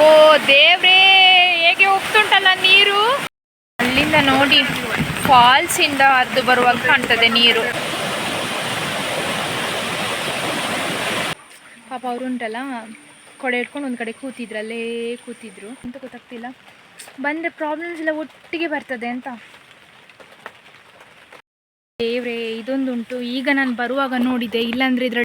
ಓ, ದೇವ್ರೇ, ಹೇಗೆ ಹೋಗ್ತುಂಟಲ್ಲ ನೀರು? ಅಲ್ಲಿಂದ ನೋಡಿ ಫಾಲ್ಸ್ ಇಂದ ಹರಿದು ಬರುವಾಗ ಕಾಣ್ತದೆ ನೀರು. ಪಾಪ ಅವ್ರು ಉಂಟಲ್ಲ, ಕೊಡೆ ಇಟ್ಕೊಂಡು ಒಂದ್ ಕಡೆ ಕೂತಿದ್ರು, ಅಲ್ಲೇ ಕೂತಿದ್ರು. ಅಂತ ಗೊತ್ತಾಗ್ತಿಲ್ಲ. ಬಂದ್ರೆ ಪ್ರಾಬ್ಲಮ್ಸ್ ಎಲ್ಲ ಒಟ್ಟಿಗೆ ಬರ್ತದೆ ಅಂತ. ದೇವ್ರೇ, ಇದೊಂದುಂಟು. ಈಗ ನಾನು ಬರುವಾಗ ನೋಡಿದೆ, ಇಲ್ಲಾಂದ್ರೆ ಇದ್ರ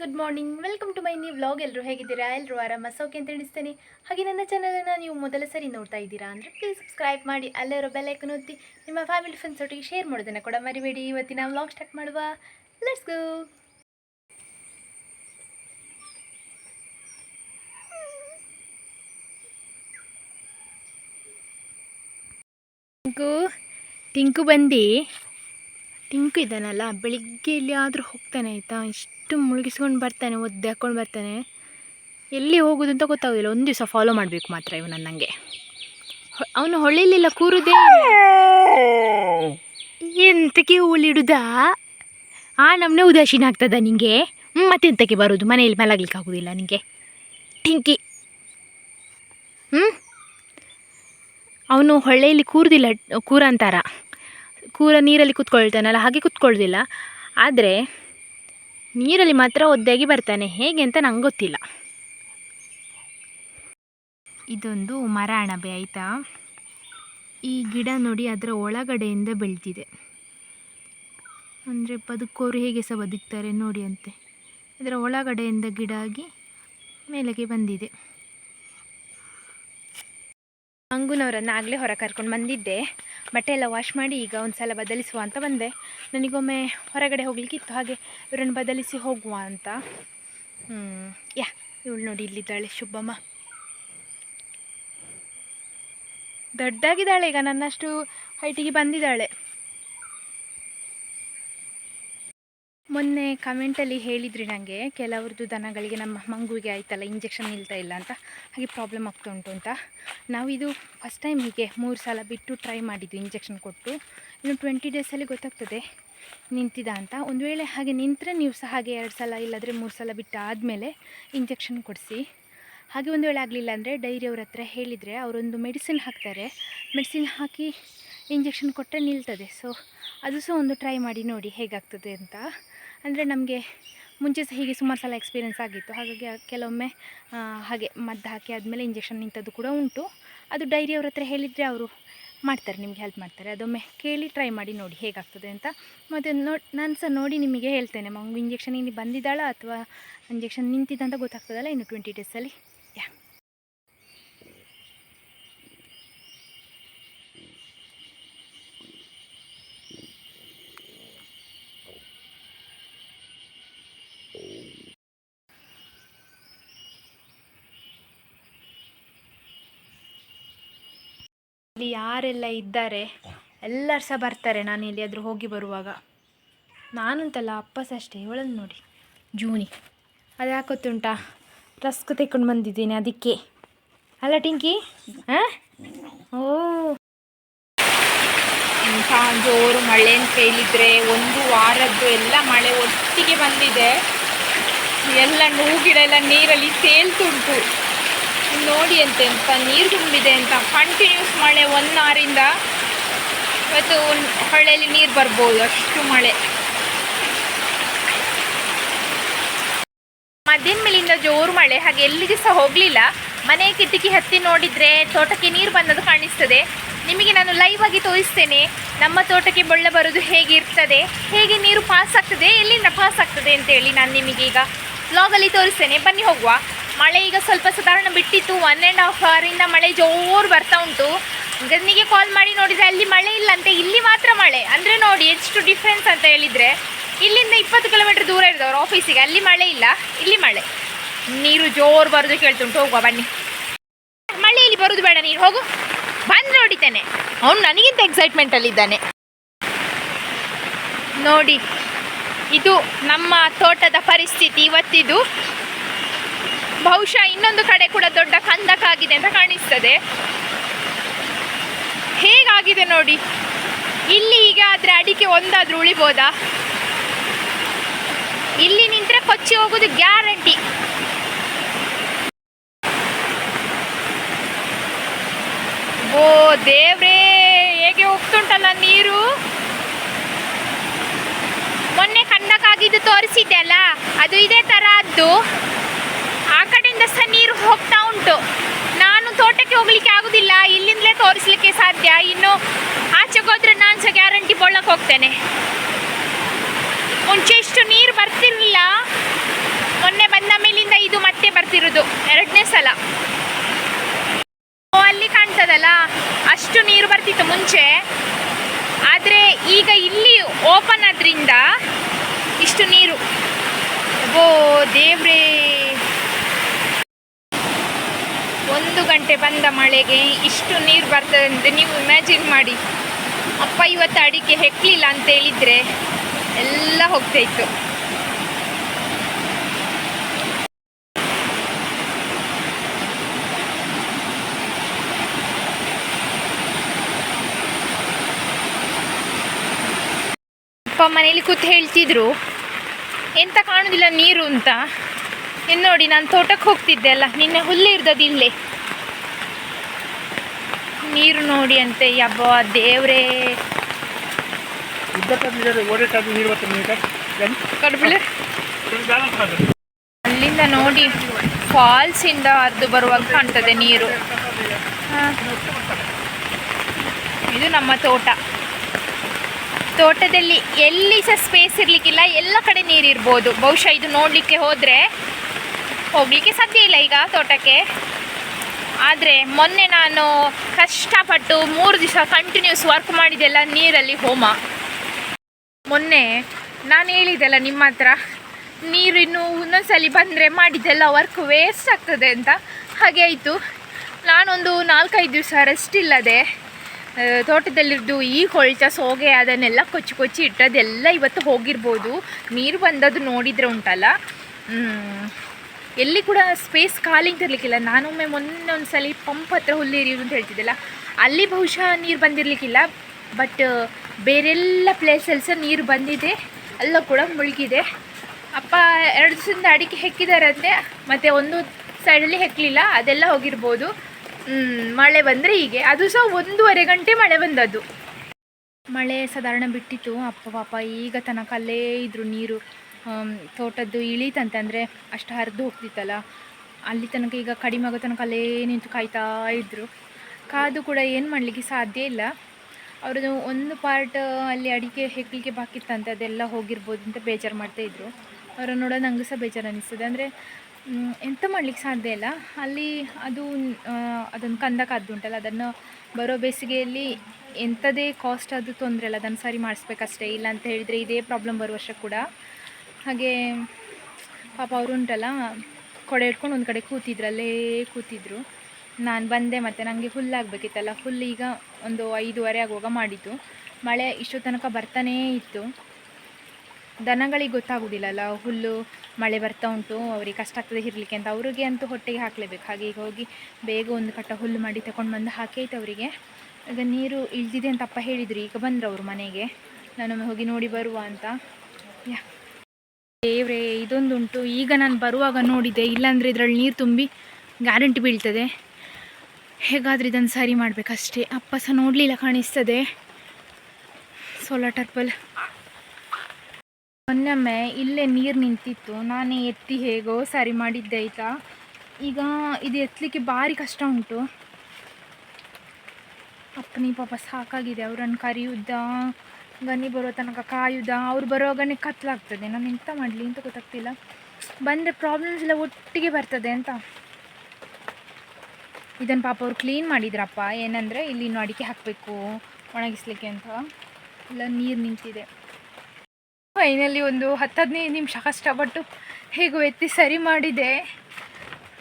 good morning welcome to my new vlog ಎಲ್ಲರೂ ಹೇಗಿದ್ದೀರಾ? ಎಲ್ಲರೂ ಆರಾಮ? ಸೌಖ್ಯ ಅಂತ ತಿಳಿಸ್ತೇನೆ ಹಾಗೆ ನನ್ನ ಚಾನಲನ್ನು ನೀವು ಮೊದಲ ಸರಿ ನೋಡ್ತಾ ಇದ್ದೀರಾ ಅಂದರೆ ಪ್ಲೀಸ್ ಸಬ್ಸ್ಕ್ರೈಬ್ ಮಾಡಿ ಅಲ್ಲಿರೋ ಬೆಲ್ಲೈಕನ್ ಒತ್ತಿ, ನಿಮ್ಮ ಫ್ಯಾಮಿಲಿ ಫ್ರೆಂಡ್ಸ್ ಒಟ್ಟಿಗೆ ಶೇರ್ ಮಾಡೋದನ್ನು ಕೂಡ ಮರಿಬೇಡಿ. ಇವತ್ತಿನ ವ್ಲಾಗ್ ಸ್ಟಾರ್ಟ್ ಮಾಡುವ. ಲೆಟ್ಸ್ ಗೋ ಟಿಂಕು ಟಿಂಕು ಬಂದು. ಟಿಂಕು ಇದ್ದಾನಲ್ಲ, ಬೆಳಿಗ್ಗೆ ಎಲ್ಲಿಯಾದರೂ ಹೋಗ್ತಾನೆ, ಆಯಿತಾ? ಇಷ್ಟು ಮುಳುಗಿಸ್ಕೊಂಡು ಬರ್ತಾನೆ, ಒದ್ದೆ ಹಾಕ್ಕೊಂಡು ಬರ್ತಾನೆ. ಎಲ್ಲಿ ಹೋಗೋದು ಅಂತ ಗೊತ್ತಾಗೋದಿಲ್ಲ. ಒಂದು ದಿವಸ ಫಾಲೋ ಮಾಡಬೇಕು ಮಾತ್ರ ಇವನು ನನಗೆ ಅವನು ಹೊಳಿಲಿಲ್ಲ ಕೂರುದೇ ಎಂತಕ್ಕೆ ಹೂಲಿಡುದಾ ಆ ನಮ್ಮನೆ ಉದಾಸೀನ ಆಗ್ತದ ನಿಂಗೆ? ಮತ್ತೆ ಮತ್ತೆಂತಕ್ಕೆ ಬರೋದು? ಮನೆಯಲ್ಲಿ ಮಲಗ್ಲಿಕ್ಕೆ ಆಗೋದಿಲ್ಲ ನಿಂಗೆ. ಟಿಂಕಿ. ಹ್ಞೂ ಅವನು ಹೊಳೆಯಲ್ಲಿ ಕೂರುದಿಲ್ಲ ಕೂರ ಅಂತಾರ ಕೂರ ನೀರಲ್ಲಿ ಕುತ್ಕೊಳ್ತಾನಲ್ಲ, ಹಾಗೆ ಕುತ್ಕೊಳ್ಳೋದಿಲ್ಲ ಆದರೆ ನೀರಲ್ಲಿ ಮಾತ್ರ ಒದ್ದೆಯಾಗಿ ಬರ್ತಾನೆ. ಹೇಗೆ ಅಂತ ನಂಗೆ ಗೊತ್ತಿಲ್ಲ. ಇದೊಂದು ಮರ ಅಣಬೆ ಆಯಿತಾ? ಈ ಗಿಡ ನೋಡಿ ಅದರ ಒಳಗಡೆಯಿಂದ ಬೆಳೆದಿದೆ ಅಂದರೆ ಬದುಕೋರು ಹೇಗೆ ಸಹ ಬದುಕ್ತಾರೆ ನೋಡಿ ಅಂತೆ. ಅದರ ಒಳಗಡೆಯಿಂದ ಗಿಡ ಆಗಿ ಮೇಲೆಗೆ ಬಂದಿದೆ. ಮಂಗುನವರನ್ನು ಆಗಲೇ ಹೊರ ಕರ್ಕೊಂಡು ಬಂದಿದ್ದೆ. ಬಟ್ಟೆ ಎಲ್ಲ ವಾಶ್ ಮಾಡಿ ಈಗ ಒಂದು ಸಲ ಬದಲಿಸುವ ಅಂತ ಬಂದೆ. ನನಗೊಮ್ಮೆ ಹೊರಗಡೆ ಹೋಗ್ಲಿಕ್ಕಿತ್ತು. ಹಾಗೆ ಇವರನ್ನು ಬದಲಿಸಿ ಹೋಗುವ ಅಂತ. ಯಾ, ಇವಳು ನೋಡಿ ಇಲ್ಲಿದ್ದಾಳೆ, ಶುಭಮ್ಮ. ದೊಡ್ಡದಾಗಿದ್ದಾಳೆ ಈಗ, ನನ್ನಷ್ಟು ಹೈಟಿಗೆ ಬಂದಿದ್ದಾಳೆ. ಮೊನ್ನೆ ಕಮೆಂಟಲ್ಲಿ ಹೇಳಿದ್ರಿ ನನಗೆ ಕೆಲವ್ರದ್ದು ದನಗಳಿಗೆ ನಮ್ಮ ಮಂಗುವಿಗೆ ಆಯ್ತಲ್ಲ ಇಂಜೆಕ್ಷನ್ ನಿಲ್ತಾ ಇಲ್ಲ ಅಂತ, ಹಾಗೆ ಪ್ರಾಬ್ಲಮ್ ಆಗ್ತಾ ಉಂಟು ಅಂತ. ನಾವು ಇದು ಫಸ್ಟ್ ಟೈಮ್ ಹೀಗೆ ಮೂರು ಸಲ ಬಿಟ್ಟು ಟ್ರೈ ಮಾಡಿದ್ದು ಇಂಜೆಕ್ಷನ್ ಕೊಟ್ಟು. ಇನ್ನು ಟ್ವೆಂಟಿ ಡೇಸಲ್ಲಿ ಗೊತ್ತಾಗ್ತದೆ ನಿಂತಿದ ಅಂತ. ಒಂದು ವೇಳೆ ಹಾಗೆ ನಿಂತರೆ ನೀವು ಸಹ ಹಾಗೆ ಎರಡು ಸಲ ಇಲ್ಲಾದರೆ ಮೂರು ಸಲ ಬಿಟ್ಟು ಆದಮೇಲೆ ಇಂಜೆಕ್ಷನ್ ಕೊಡಿಸಿ. ಹಾಗೆ ಒಂದು ವೇಳೆ ಆಗಲಿಲ್ಲ ಅಂದರೆ ಡೈರಿ ಅವ್ರ ಹತ್ರ ಹೇಳಿದರೆ, ಅವರೊಂದು ಮೆಡಿಸಿನ್ ಹಾಕ್ತಾರೆ. ಮೆಡಿಸಿನ್ ಹಾಕಿ ಇಂಜೆಕ್ಷನ್ ಕೊಟ್ಟರೆ ನಿಲ್ತದೆ. ಸೊ ಅದು ಸಹ ಒಂದು ಟ್ರೈ ಮಾಡಿ ನೋಡಿ ಹೇಗಾಗ್ತದೆ ಅಂತ. ಅಂದರೆ ನಮಗೆ ಮುಂಚೆ ಸಹ ಹೀಗೆ ಸುಮಾರು ಸಲ ಎಕ್ಸ್ಪೀರಿಯೆನ್ಸ್ ಆಗಿತ್ತು. ಹಾಗಾಗಿ ಕೆಲವೊಮ್ಮೆ ಹಾಗೆ ಮದ್ದು ಹಾಕಿ ಆದಮೇಲೆ ಇಂಜೆಕ್ಷನ್ ನಿಂತದ್ದು ಕೂಡ ಉಂಟು. ಅದು ಡೈರಿ ಅವ್ರ ಹತ್ರ ಹೇಳಿದರೆ ಅವರು ಮಾಡ್ತಾರೆ, ನಿಮಗೆ ಹೆಲ್ಪ್ ಮಾಡ್ತಾರೆ. ಅದೊಮ್ಮೆ ಕೇಳಿ ಟ್ರೈ ಮಾಡಿ ನೋಡಿ ಹೇಗಾಗ್ತದೆ ಅಂತ. ಮತ್ತು ನೋಡಿ ನಾನು ಸಹ ನೋಡಿ ನಿಮಗೆ ಹೇಳ್ತೇನೆ. ಮಗು ಇಂಜೆಕ್ಷನ್ ಇಲ್ಲಿ ಬಂದಿದ್ದಾಳ ಅಥವಾ ಇಂಜೆಕ್ಷನ್ ನಿಂತಿದ್ದಂತ ಗೊತ್ತಾಗ್ತದಲ್ಲ ಇನ್ನು ಟ್ವೆಂಟಿ ಡೇಸಲ್ಲಿ ಯಾ ಇಲ್ಲಿ ಯಾರೆಲ್ಲ ಇದ್ದಾರೆ, ಎಲ್ಲರು ಸಹ ಬರ್ತಾರೆ. ನಾನು ಎಲ್ಲಿಯಾದರೂ ಹೋಗಿ ಬರುವಾಗ. ನಾನಂತಲ್ಲ ಅಪ್ಪ ಸಹ ಅಷ್ಟೇ, ಇವಳನ್ನು ನೋಡಿ. ಜೂನಿ. ಅದು ಯಾಕೊತ್ತುಂಟಾ ರಸ್ಕ್ ತೆಕ್ಕೊಂಡು ಬಂದಿದ್ದೀನಿ ಅದಕ್ಕೆ. ಅಲ್ಲ ಟಿಂಕಿ? ಹಾಂ ಓ. ಇಂಥ ಜೋರು ಮಳೆ ಅಂತ ಹೇಳಿದರೆ ಒಂದು ವಾರದ್ದು ಎಲ್ಲ ಮಳೆ ಒಟ್ಟಿಗೆ ಬಂದಿದೆ. ಎಲ್ಲ ಹೂ ಗಿಡ ಎಲ್ಲ ನೀರಲ್ಲಿ ತೇಲ್ತುಂಟು. ನೋಡಿ ಅಂತೆ ಅಂತ, ನೀರು ತುಂಬಿದೆ ಅಂತ. ಕಂಟಿನ್ಯೂಸ್ ಮಳೆ ಒನ್ ಅವರಿಂದ ಇವತ್ತು ಹೊಳೆಯಲ್ಲಿ ನೀರು ಬರ್ಬೋದು, ಅಷ್ಟು ಮಳೆ. ಮಧ್ಯಾಹ್ನ ಮೇಲಿಂದ ಜೋರು ಮಳೆ, ಹಾಗೆ ಎಲ್ಲಿಗೆ ಸಹ ಹೋಗಲಿಲ್ಲ. ಮನೆ ಕಿಟಕಿ ಹತ್ತಿ ನೋಡಿದರೆ ತೋಟಕ್ಕೆ ನೀರು ಬಂದದ್ದು ಕಾಣಿಸ್ತದೆ. ನಿಮಗೆ ನಾನು ಲೈವ್ ಆಗಿ ತೋರಿಸ್ತೇನೆ. ನಮ್ಮ ತೋಟಕ್ಕೆ ಬೊಳ್ಳೆ ಬರೋದು ಹೇಗೆ ಇರ್ತದೆ? ಹೇಗೆ ನೀರು ಪಾಸ್ ಆಗ್ತದೆ? ಎಲ್ಲಿಂದ ಪಾಸ್ ಆಗ್ತದೆ ಅಂತೇಳಿ ನಾನು ನಿಮಗೆ ಈಗ ವ್ಲಾಗಲ್ಲಿ ತೋರಿಸ್ತೇನೆ. ಬನ್ನಿ ಹೋಗುವ. ಮಳೆ ಈಗ ಸ್ವಲ್ಪ ಸಾಧಾರಣ ಬಿಟ್ಟಿತ್ತು ಒನ್ ಆ್ಯಂಡ್ ಹಾಫ್ ಅವರಿಂದ ಮಳೆ ಜೋರು ಬರ್ತಾ ಉಂಟು. ಗನ್ನಿಗೆ ಕಾಲ್ ಮಾಡಿ ನೋಡಿದರೆ ಅಲ್ಲಿ ಮಳೆ ಇಲ್ಲ ಅಂತ, ಇಲ್ಲಿ ಮಾತ್ರ ಮಳೆ. ಅಂದರೆ ನೋಡಿ ಎಷ್ಟು ಡಿಫ್ರೆನ್ಸ್ ಅಂತ ಹೇಳಿದರೆ, ಇಲ್ಲಿಂದ ಇಪ್ಪತ್ತು ಕಿಲೋಮೀಟ್ರ್ ದೂರ ಇರೋದವ್ರು ಆಫೀಸಿಗೆ ಅಲ್ಲಿ ಮಳೆ ಇಲ್ಲ, ಇಲ್ಲಿ ಮಳೆ. ನೀರು ಜೋರು ಬರೋದು ಕೇಳ್ತುಂಟು, ಹೋಗುವ, ಬನ್ನಿ. ಮಳೆ ಇಲ್ಲಿ ಬರೋದು ಬೇಡ ನೀರು, ಹೋಗು. ಬಂದು ನೋಡಿದ್ದೇನೆ ಅವನು ನನಗಿಂತ ಎಕ್ಸೈಟ್ಮೆಂಟಲ್ಲಿದ್ದಾನೆ ನೋಡಿ, ಇದು ನಮ್ಮ ತೋಟದ ಪರಿಸ್ಥಿತಿ, ಇವತ್ತಿದು ಬಹುಶಃ ಇನ್ನೊಂದು ಕಡೆ ಕೂಡ ದೊಡ್ಡ ಕಂದಕ ಆಗಿದೆ ಅಂತ ಕಾಣಿಸ್ತದೆ. ಹೇಗಾಗಿದೆ ನೋಡಿ? ಇಲ್ಲಿ ಈಗ ಆದರೆ ಅಡಿಕೆ ಒಂದಾದ್ರೂ ಉಳಿಬೋದಾ? ಇಲ್ಲಿ ನಿಂತ್ರೆ ಕೊಚ್ಚಿ ಹೋಗೋದು ಗ್ಯಾರಂಟಿ. ಓ ದೇವ್ರೇ, ಹೇಗೆ ಹೋಗ್ತುಂಟಲ್ಲ ನೀರು? ಮೊನ್ನೆ ಕಣ್ಣಕ್ಕಾಗಿದ್ದು ತೋರಿಸಿದ್ದೆ ಅಲ್ಲ? ಅದು ಇದೇ ಥರ ಅದ್ದು ಆ ಕಡೆಯಿಂದ ಸಹ ನೀರು ಹೋಗ್ತಾ ಉಂಟು. ನಾನು ತೋಟಕ್ಕೆ ಹೋಗ್ಲಿಕ್ಕೆ ಆಗುದಿಲ್ಲ. ಇಲ್ಲಿಂದಲೇ ತೋರಿಸ್ಲಿಕ್ಕೆ ಸಾಧ್ಯ. ಇನ್ನು ಆಚೆಗೆ ಹೋದ್ರೆ ನಾನು ಸಹ ಗ್ಯಾರಂಟಿ ಬೊಳ್ಳಕ್ಕೆ ಹೋಗ್ತೇನೆ. ಮುಂಚೆ ಇಷ್ಟು ನೀರು ಬರ್ತಿರ್ಲಿಲ್ಲ. ಮೊನ್ನೆ ಬಂದ ಮೇಲಿಂದ ಇದು ಮತ್ತೆ ಬರ್ತಿರೋದು. ಎರಡನೇ ಸಲ. ಅಲ್ಲಿ ಕಾಣ್ತದಲ್ಲ? ಅಷ್ಟು ನೀರು ಬರ್ತಿತ್ತು ಮುಂಚೆ. ಆದರೆ ಈಗ ಇಲ್ಲಿ ಓಪನ್ ಆದ್ರಿಂದ ಇಷ್ಟು ನೀರು. ಓ, ದೇವ್ರೇ! ಒಂದು ಗಂಟೆ ಬಂದ ಮಳೆಗೆ ಇಷ್ಟು ನೀರು ಬರ್ತದೆ ಅಂತ ನೀವು ಇಮ್ಯಾಜಿನ್ ಮಾಡಿ. ಅಪ್ಪ ಇವತ್ತು ಅಡಿಕೆ ಹೆಕ್ಲಿಲ್ಲ ಅಂತ ಹೇಳಿದ್ರೆ ಎಲ್ಲ ಹೋಗ್ತಾಯಿತ್ತು. ಅಪ್ಪ ಮನೇಲಿ ಕೂತ್ ಹೇಳ್ತಿದ್ರು, ಎಂತ ಕಾಣುದಿಲ್ಲ ನೀರು ಅಂತ? ಇನ್ನು ನೋಡಿ ನಾನು ತೋಟಕ್ಕೆ ಹೋಗ್ತಿದ್ದೆ ಅಲ್ಲ ನಿನ್ನೆ ಹುಲ್ಲು ಇಲ್ಲೇ. ನೀರು ನೋಡಿ ಅಂತೆ ಯಬ್ಬ ದೇವ್ರೇ. ಅಲ್ಲಿಂದ ನೋಡಿ ಫಾಲ್ಸ್ ಇಂದ ಹರಿದು ಬರುವಾಗ ಕಾಣ್ತದೆ ನೀರು. ಇದು ನಮ್ಮ ತೋಟ. ತೋಟದಲ್ಲಿ ಎಲ್ಲಿ ಸಹ ಸ್ಪೇಸ್ ಇರ್ಲಿಕ್ಕಿಲ್ಲ ಎಲ್ಲ ಕಡೆ ನೀರಿರ್ಬೋದು. ಬಹುಶಃ ಇದು ನೋಡಲಿಕ್ಕೆ ಹೋದರೆ ಹೋಗ್ಲಿಕ್ಕೆ ಸಾಧ್ಯ ಇಲ್ಲ ಈಗ ತೋಟಕ್ಕೆ. ಆದರೆ ಮೊನ್ನೆ ನಾನು ಕಷ್ಟಪಟ್ಟು ಮೂರು ದಿವಸ ಕಂಟಿನ್ಯೂಸ್ ವರ್ಕ್ ಮಾಡಿದೆಲ್ಲ ನೀರಲ್ಲಿ ಹೋಮ. ಮೊನ್ನೆ ನಾನು ಹೇಳಿದೆಲ್ಲ ನಿಮ್ಮ ಹತ್ರ, ನೀರು ಇನ್ನು ಒಂದೊಂದ್ಸಲಿ ಬಂದರೆ ಮಾಡಿದ್ದೆಲ್ಲ ವರ್ಕ್ ವೇಸ್ಟ್ ಆಗ್ತದೆ ಅಂತ. ಹಾಗೆ ಆಯಿತು. ನಾನೊಂದು ನಾಲ್ಕೈದು ದಿವಸ ರೆಸ್ಟ್ ಇಲ್ಲದೆ ತೋಟದಲ್ಲಿದ್ದು ಈ ಕೊಳ್ಚ, ಸೋಗೆ ಅದನ್ನೆಲ್ಲ ಕೊಚ್ಚಿ ಕೊಚ್ಚಿ ಇಟ್ಟದೆಲ್ಲ ಇವತ್ತು ಹೋಗಿರ್ಬೋದು. ನೀರು ಬಂದದ್ದು ನೋಡಿದರೆ ಉಂಟಲ್ಲ. ಎಲ್ಲಿ ಕೂಡ ಸ್ಪೇಸ್ ಖಾಲಿ ಅಂತ ಇರಲಿಕ್ಕಿಲ್ಲ ನಾನೊಮ್ಮೆ ಮೊನ್ನೆ ಒಂದು ಸಲ ಪಂಪ್ ಹತ್ರ ಇರಿಯೋದು ಅಂತ ಹೇಳ್ತಿದ್ದೆಲ್ಲ, ಅಲ್ಲಿ ಬಹುಶಃ ನೀರು ಬಂದಿರಲಿಕ್ಕಿಲ್ಲ. ಬಟ್ ಬೇರೆಲ್ಲ ಪ್ಲೇಸಲ್ಲಿ ಸಹ ನೀರು ಬಂದಿದೆ ಅಲ್ಲ ಕೂಡ ಮುಳುಗಿದೆ. ಅಪ್ಪ ಎರಡು ದಿವಸದಿಂದ ಅಡಿಕೆ ಹೆಕ್ಕಿದಾರಂತೆ ಮತ್ತು ಒಂದು ಸೈಡಲ್ಲಿ ಹೆಕ್ಕಲಿಲ್ಲ ಅದೆಲ್ಲ ಹೋಗಿರ್ಬೋದು. ಮಳೆ ಬಂದರೆ ಹೀಗೆ. ಅದು ಸಹ ಒಂದೂವರೆ ಗಂಟೆ ಮಳೆ ಬಂದದ್ದು. ಮಳೆ ಸಾಧಾರಣ ಬಿಟ್ಟಿತ್ತು. ಅಪ್ಪ ಪಾಪ, ಈಗ ತನಕ ಅಲ್ಲೇ ಇದ್ರು ನೀರು. ತೋಟದ್ದು ಇಳೀತಂತೆ ಅಂದರೆ ಅಷ್ಟು ಹರಿದು ಹೋಗ್ತಿತ್ತಲ್ಲ, ಅಲ್ಲಿ ತನಕ ಈಗ ಕಡಿಮೆ ಆಗೋ ತನಕ ಅಲ್ಲೇ ನಿಂತು ಕಾಯ್ತಾ ಇದ್ದರು ಕಾದು ಕೂಡ ಏನು ಮಾಡಲಿಕ್ಕೆ ಸಾಧ್ಯ ಇಲ್ಲ. ಅವ್ರದ್ದು ಒಂದು ಪಾರ್ಟ್ ಅಲ್ಲಿ ಅಡಿಕೆ ಹೆಕ್ಕಲಿಕ್ಕೆ ಬಾಕಿ ಇತ್ತಂತೆ ಅದೆಲ್ಲ ಹೋಗಿರ್ಬೋದು ಅಂತ ಬೇಜಾರು ಮಾಡ್ತಾಯಿದ್ರು ಅವ್ರನ್ನ ನೋಡೋದು ನೋಡೋ ನಂಗೆ ಸಹ ಬೇಜಾರು ಅನ್ನಿಸ್ತದೆ ಅಂದರೆ ಎಂತ ಮಾಡ್ಲಿಕ್ಕೆ ಸಾಧ್ಯ ಇಲ್ಲ. ಅಲ್ಲಿ ಅದು ಅದೊಂದು ಕಂದ ಕಾದ್ದು ಉಂಟಲ್ಲ, ಅದನ್ನು ಬರೋ ಬೇಸಿಗೆಯಲ್ಲಿ ಎಂಥದೇ ಕಾಸ್ಟ್ ಅದು ತೊಂದರೆ ಇಲ್ಲ. ಅದನ್ನು ಸರಿ ಮಾಡಿಸ್ಬೇಕಷ್ಟೇ. ಇಲ್ಲ ಅಂತ ಹೇಳಿದರೆ ಇದೇ ಪ್ರಾಬ್ಲಮ್ ಬರುವ ವರ್ಷ ಕೂಡ. ಹಾಗೆ ಪಾಪ ಅವರು ಉಂಟಲ್ಲ ಕೊಡೆ ಇಟ್ಕೊಂಡು ಒಂದು ಕಡೆ ಕೂತಿದ್ರು ಅಲ್ಲೇ ಕೂತಿದ್ರು. ನಾನು ಬಂದೆ ಮತ್ತು ನನಗೆ ಹುಲ್ಲಾಗಬೇಕಿತ್ತಲ್ಲ ಹುಲ್ಲು ಈಗ ಒಂದು ಐದೂವರೆ ಆಗುವಾಗ ಮಾಡಿದ್ದು. ಮಳೆ ಇಷ್ಟು ತನಕ ಬರ್ತಾನೇ ಇತ್ತು. ದನಗಳಿಗೆ ಗೊತ್ತಾಗೋದಿಲ್ಲಲ್ಲ ಹುಲ್ಲು ಮಳೆ ಬರ್ತಾ ಉಂಟು, ಅವ್ರಿಗೆ ಕಷ್ಟ ಆಗ್ತದೆ ಇರಲಿಕ್ಕೆ ಅಂತ. ಅವ್ರಿಗೆ ಅಂತೂ ಹೊಟ್ಟೆಗೆ ಹಾಕಲೇಬೇಕು. ಹಾಗೆ ಈಗ ಹೋಗಿ ಬೇಗ ಒಂದು ಕಟ್ಟ ಹುಲ್ಲು ಮಾಡಿ ತಗೊಂಡು ಬಂದು ಹಾಕೈತೆ ಅವರಿಗೆ. ಈಗ ನೀರು ಇಳಿದಿದೆ ಅಂತ ಅಪ್ಪ ಹೇಳಿದರು, ಈಗ ಬಂದರು ಅವರು ಮನೆಗೆ. ನಾನೊಮ್ಮೆ ಹೋಗಿ ನೋಡಿ ಬರುವ ಅಂತ. ಯಾ. ದೇವ್ರೇ, ಇದೊಂದುಂಟು. ಈಗ ನಾನು ಬರುವಾಗ ನೋಡಿದೆ. ಇಲ್ಲಾಂದರೆ ಇದರಲ್ಲಿ ನೀರು ತುಂಬಿ ಗ್ಯಾರಂಟಿ ಬೀಳ್ತದೆ. ಹೇಗಾದರೂ ಇದನ್ನು ಸರಿ ಮಾಡಬೇಕಷ್ಟೇ. ಅಪ್ಪ ಸಹ ನೋಡಲಿಲ್ಲ ಕಾಣಿಸ್ತದೆ. ಸೋಲಾರ್ ಟರ್ಪಲ್ ಮೊನ್ನೊಮ್ಮೆ ಇಲ್ಲೇ ನೀರು ನಿಂತಿತ್ತು. ನಾನೇ ಎತ್ತಿ ಹೇಗೋ ಸರಿ ಮಾಡಿದ್ದೆ ಆಯಿತಾ? ಈಗ ಇದು ಎತ್ತಲಿಕ್ಕೆ ಭಾರಿ ಕಷ್ಟ ಉಂಟು. ಅಪ್ಪನಿ ಪಾಪ ಸಾಕಾಗಿದೆ. ಅವರನ್ನು ಕರೆಯುವುದ ಗನಿ ಬರೋ ತನಕ ಕಾಯುದ. ಅವ್ರು ಬರೋವಾಗನೇ ಕತ್ಲಾಗ್ತದೆ. ನಾನು ಎಂತ ಮಾಡಲಿ ಅಂತ ಗೊತ್ತಾಗ್ತಿಲ್ಲ. ಬಂದರೆ ಪ್ರಾಬ್ಲಮ್ಸ್ ಎಲ್ಲ ಒಟ್ಟಿಗೆ ಬರ್ತದೆ ಅಂತ. ಇದನ್ನು ಪಾಪ ಅವ್ರು ಕ್ಲೀನ್ ಮಾಡಿದ್ರಪ್ಪ. ಏನಂದರೆ ಇಲ್ಲಿ ಇನ್ನು ಅಡಿಕೆ ಹಾಕಬೇಕು, ಒಣಗಿಸ್ಲಿಕ್ಕೆ ಅಂತ. ಎಲ್ಲ ನೀರು ನಿಂತಿದೆ. ಫೈನಲಿ ಒಂದು ಹತ್ತು ಹದಿನೈದು ನಿಮಿಷ ಕಷ್ಟಪಟ್ಟು ಹೇಗೋ ಎತ್ತಿ ಸರಿ ಮಾಡಿದೆ.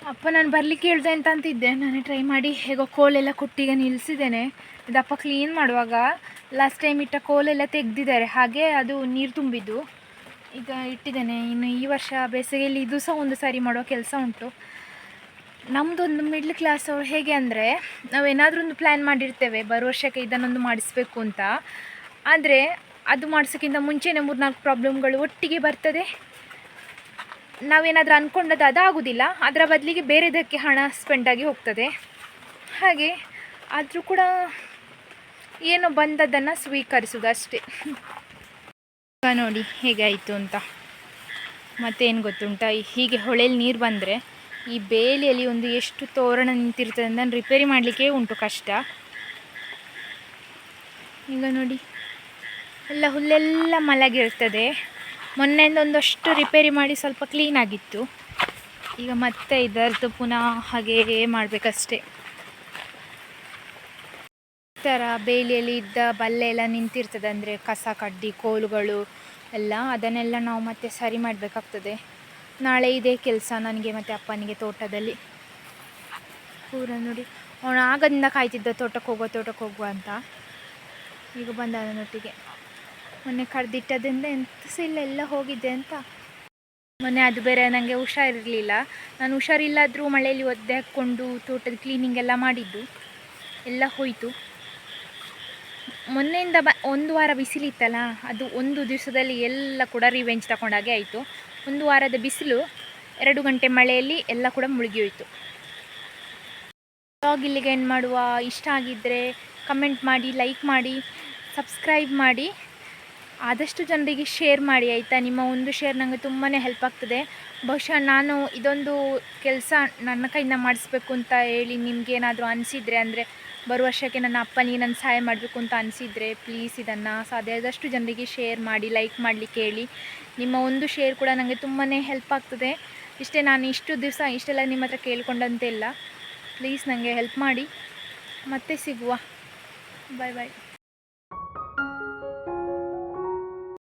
ಅಪ್ಪ ನಾನು ಬರಲಿಕ್ಕೆ ಹೇಳ್ದೆ ಅಂತ ಅಂತಿದ್ದೆ. ನಾನೇ ಟ್ರೈ ಮಾಡಿ ಹೇಗೋ ಕೋಲೆಲ್ಲ ನಿಲ್ಸಿದ್ದೇನೆ. ನಿಲ್ಲಿಸಿದ್ದೇನೆ ಇದಪ್ಪ ಕ್ಲೀನ್ ಮಾಡುವಾಗ ಲಾಸ್ಟ್ ಟೈಮ್ ಇಟ್ಟ ಕೋಲೆಲ್ಲ ತೆಗೆದಿದ್ದಾರೆ. ಹಾಗೆ ಅದು ನೀರು ತುಂಬಿದ್ದು. ಈಗ ಇಟ್ಟಿದ್ದೇನೆ. ಇನ್ನು ಈ ವರ್ಷ ಬೇಸಿಗೆಯಲ್ಲಿ ಇದು ಸಹ ಒಂದು ಸಾರಿ ಮಾಡೋ ಕೆಲಸ ಉಂಟು. ನಮ್ಮದೊಂದು ಮಿಡ್ಲ್ ಕ್ಲಾಸ್ ಅವ್ರು ಹೇಗೆ ಅಂದರೆ ನಾವೇನಾದರೂ ಒಂದು ಪ್ಲ್ಯಾನ್ ಮಾಡಿರ್ತೇವೆ. ಬರೋ ವರ್ಷಕ್ಕೆ ಇದನ್ನೊಂದು ಮಾಡಿಸ್ಬೇಕು ಅಂತ. ಆದರೆ ಅದು ಮಾಡಿಸೋಕ್ಕಿಂತ ಮುಂಚೆನೇ ಮೂರ್ನಾಲ್ಕು ಪ್ರಾಬ್ಲಮ್ಗಳು ಒಟ್ಟಿಗೆ ಬರ್ತದೆ. ನಾವೇನಾದರೂ ಅಂದ್ಕೊಂಡದ್ದು ಅದಾಗೋದಿಲ್ಲ. ಅದರ ಬದಲಿಗೆ ಬೇರೆದಕ್ಕೆ ಹಣ ಸ್ಪೆಂಡಾಗಿ ಹೋಗ್ತದೆ. ಹಾಗೆ ಆದರೂ ಕೂಡ ಏನು ಬಂದದ್ದನ್ನು ಸ್ವೀಕರಿಸೋದು ಅಷ್ಟೇ ನೋಡಿ ಹೇಗೆ ಆಯಿತು ಅಂತ. ಮತ್ತೇನು ಗೊತ್ತುಂಟ? ಹೀಗೆ ಹೊಳೆಯಲ್ಲಿ ನೀರು ಬಂದರೆ ಈ ಬೇಲಿಯಲ್ಲಿ ಒಂದು ಎಷ್ಟು ತೋರಣ ನಿಂತಿರ್ತದೆ ಅಂತ ರಿಪೇರಿ ಮಾಡಲಿಕ್ಕೆ ಉಂಟು ಕಷ್ಟ. ಈಗ ನೋಡಿ. ಎಲ್ಲ ಹುಲ್ಲೆಲ್ಲ ಮಲಗಿರ್ತದೆ. ಮೊನ್ನೆಯಿಂದ ಒಂದಷ್ಟು ರಿಪೇರಿ ಮಾಡಿ ಸ್ವಲ್ಪ ಕ್ಲೀನಾಗಿತ್ತು ಈಗ ಮತ್ತೆ ಇದರದ್ದು ಪುನಃ ಹಾಗೆಯೇ ಮಾಡಬೇಕಷ್ಟೇ. ಈ ಥರ ಬೇಲಿಯಲ್ಲಿ ಇದ್ದ ಬಲ್ಲೆ ಎಲ್ಲ ನಿಂತಿರ್ತದೆ, ಅಂದರೆ ಕಸ ಕಡ್ಡಿ, ಕೋಲುಗಳು ಎಲ್ಲ, ಅದನ್ನೆಲ್ಲ ನಾವು ಮತ್ತೆ ಸರಿ ಮಾಡಬೇಕಾಗ್ತದೆ. ನಾಳೆ ಇದೇ ಕೆಲಸ ನನಗೆ ಮತ್ತು ಅಪ್ಪನಿಗೆ ತೋಟದಲ್ಲಿ. ಪೂರ ನೋಡಿ. ಅವನು ಆಗದಿಂದ ಕಾಯ್ತಿದ್ದ, ತೋಟಕ್ಕೆ ಹೋಗುವ ತೋಟಕ್ಕೆ ಹೋಗುವ ಅಂತ. ಈಗ ಬಂದ ಅದನ್ನೊಟ್ಟಿಗೆ ಮೊನ್ನೆ ಕಡ್ದಿಟ್ಟದಿಂದ ಎಂತ ಎಲ್ಲ ಹೋಗಿದ್ದೆ ಅಂತ. ಮೊನ್ನೆ ಅದು ಬೇರೆ ನನಗೆ ಹುಷಾರಿರಲಿಲ್ಲ. ನಾನು ಹುಷಾರಿಲ್ಲಾದರೂ ಮಳೆಯಲ್ಲಿ ಒದ್ದೆ ಹಾಕ್ಕೊಂಡು ತೋಟದ ಕ್ಲೀನಿಂಗ್ ಎಲ್ಲ ಮಾಡಿದ್ದು. ಎಲ್ಲ ಹೋಯಿತು. ಮೊನ್ನೆಯಿಂದ ಬ, ಒಂದು ವಾರ ಬಿಸಿಲಿತ್ತಲ್ಲ, ಅದು ಒಂದು ದಿವಸದಲ್ಲಿ ಎಲ್ಲ ಕೂಡ ರಿವೆಂಜ್ ತಗೊಂಡಾಗೆ ಆಯಿತು. ಒಂದು ವಾರದ ಬಿಸಿಲು, ಎರಡು ಗಂಟೆ ಮಳೆಯಲ್ಲಿ ಎಲ್ಲ ಕೂಡ ಮುಳುಗಿ ಹೋಯಿತು ಬ್ಲಾಗ್ ಇಲ್ಲಿಗೆ ಏನು ಮಾಡುವ. ಇಷ್ಟ ಆಗಿದ್ದರೆ ಕಮೆಂಟ್ ಮಾಡಿ ಲೈಕ್ ಮಾಡಿ ಸಬ್ಸ್ಕ್ರೈಬ್ ಮಾಡಿ. ಆದಷ್ಟು ಜನರಿಗೆ ಶೇರ್ ಮಾಡಿ, ಆಯಿತಾ? ನಿಮ್ಮ ಒಂದು ಶೇರ್ ನನಗೆ ತುಂಬಾ ಹೆಲ್ಪ್ ಆಗ್ತದೆ. ಬಹುಶಃ ನಾನು ಇದೊಂದು ಕೆಲಸ ನನ್ನ ಕೈಯಿಂದ ಮಾಡಿಸ್ಬೇಕು ಅಂತ ಹೇಳಿ ನಿಮಗೇನಾದರೂ ಅನಿಸಿದರೆ ಅಂದರೆ ಬರುವ ವರ್ಷಕ್ಕೆ ನನ್ನ ಅಪ್ಪನಿಗೆ ನನ್ನ ಸಹಾಯ ಮಾಡಬೇಕು ಅಂತ ಅನಿಸಿದರೆ ಪ್ಲೀಸ್ ಇದನ್ನು ಸಾಧ್ಯ ಆದಷ್ಟು ಜನರಿಗೆ ಶೇರ್ ಮಾಡಿ ಲೈಕ್ ಮಾಡಲಿಕ್ಕೆ ಹೇಳಿ ನಿಮ್ಮ ಒಂದು ಶೇರ್ ಕೂಡ ನನಗೆ ತುಂಬಾ ಹೆಲ್ಪ್ ಆಗ್ತದೆ. ಇಷ್ಟೇ ನಾನು ಇಷ್ಟು ದಿವಸ ಇಷ್ಟೆಲ್ಲ ನಿಮ್ಮ ಹತ್ರ ಕೇಳ್ಕೊಂಡಂತೆ ಇಲ್ಲ. ಪ್ಲೀಸ್ ನನಗೆ ಹೆಲ್ಪ್ ಮಾಡಿ. ಮತ್ತೆ ಸಿಗುವ. ಬಾಯ್ ಬಾಯ್